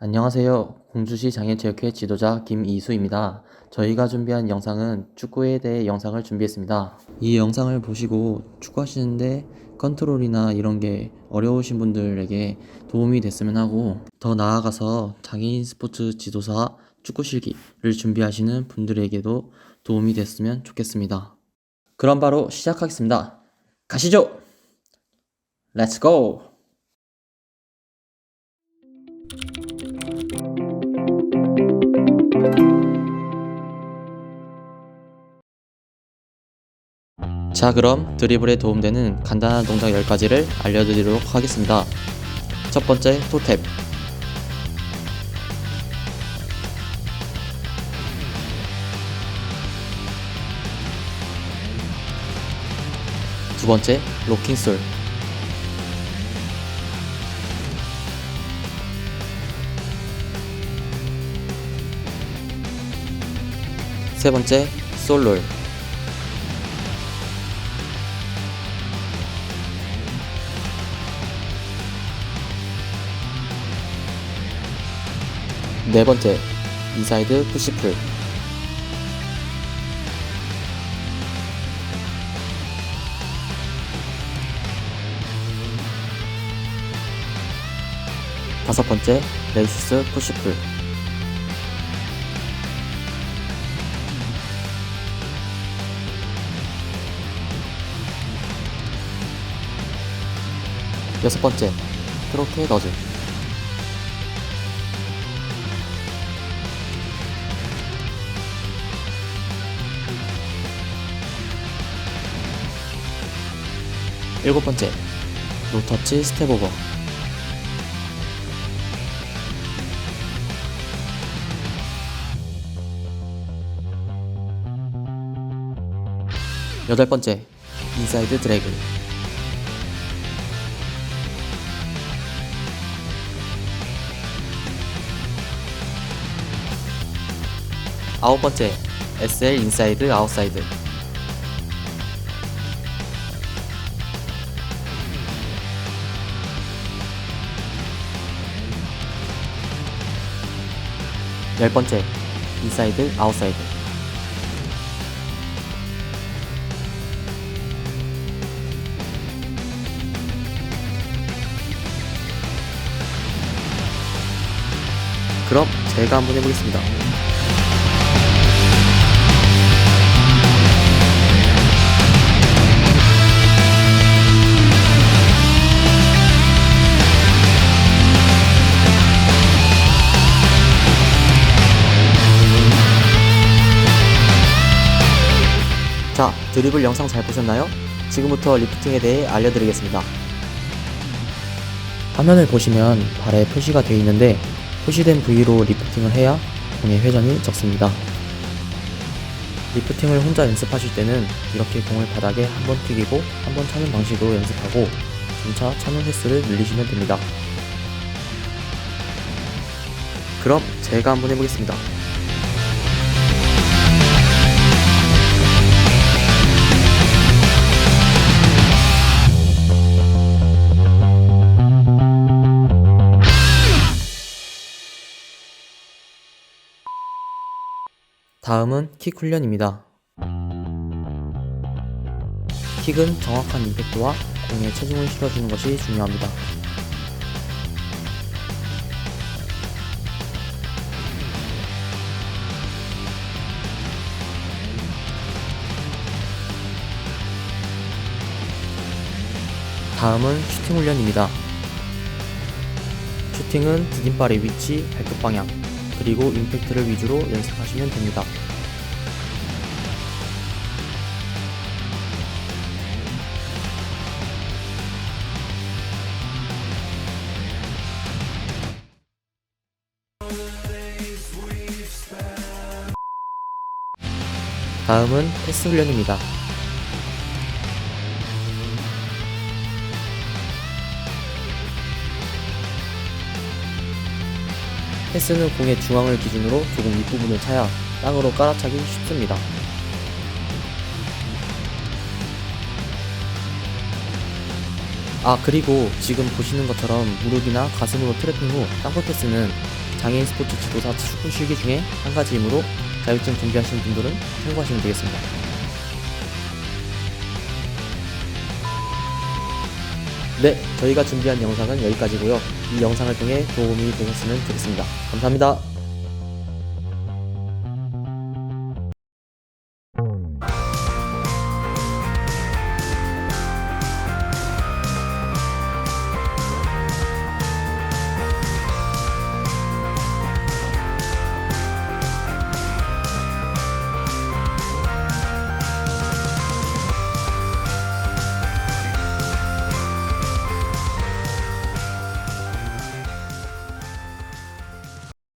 안녕하세요. 공주시 장애체육회 지도자 김이수입니다. 저희가 준비한 영상은 축구에 대해 영상을 준비했습니다. 이 영상을 보시고 축구하시는데 컨트롤이나 이런 게 어려우신 분들에게 도움이 됐으면 하고 더 나아가서 장애인 스포츠 지도사 축구 실기를 준비하시는 분들에게도 도움이 됐으면 좋겠습니다. 그럼 바로 시작하겠습니다. 가시죠! 렛츠 자 그럼 드리블에 도움되는 간단한 동작 10가지를 알려드리도록 하겠습니다. 첫 번째 토탭 두 번째 로킹솔. 세 번째 솔롤 네 번째, 인사이드 푸시풀. 다섯 번째, 레이시스 푸시풀. 여섯 번째, 트로케 너즈. 일곱 번째, 노터치 스텝 오버. 여덟 번째, 인사이드 드래그. 아홉 번째, SL 인사이드 아웃사이드. 열 번째, 인사이드 아웃사이드. 그럼 제가 한번 해보겠습니다. 자, 드리블 영상 잘 보셨나요? 지금부터 리프팅에 대해 알려드리겠습니다. 화면을 보시면 발에 표시가 되어 있는데 표시된 부위로 리프팅을 해야 공의 회전이 적습니다. 리프팅을 혼자 연습하실 때는 이렇게 공을 바닥에 한 번 튀기고 한 번 차는 방식으로 연습하고 점차 차는 횟수를 늘리시면 됩니다. 그럼 제가 한번 해보겠습니다. 다음은 킥 훈련입니다. 킥은 정확한 임팩트와 공에 체중을 실어주는 것이 중요합니다. 다음은 슈팅 훈련입니다. 슈팅은 디딤발의 위치, 발끝 방향, 그리고 임팩트를 위주로 연습하시면 됩니다. 다음은 패스 훈련입니다. 패스는 공의 중앙을 기준으로 조금 윗부분을 차야 땅으로 깔아차기 쉽습니다. 아 그리고 지금 보시는 것처럼 무릎이나 가슴으로 트래핑 후 땅볼 패스는 장애인 스포츠 지도사 축구 실기 중에 한 가지이므로 자격증 준비하시는 분들은 참고하시면 되겠습니다. 네, 저희가 준비한 영상은 여기까지고요. 이 영상을 통해 도움이 되셨으면 좋겠습니다. 감사합니다.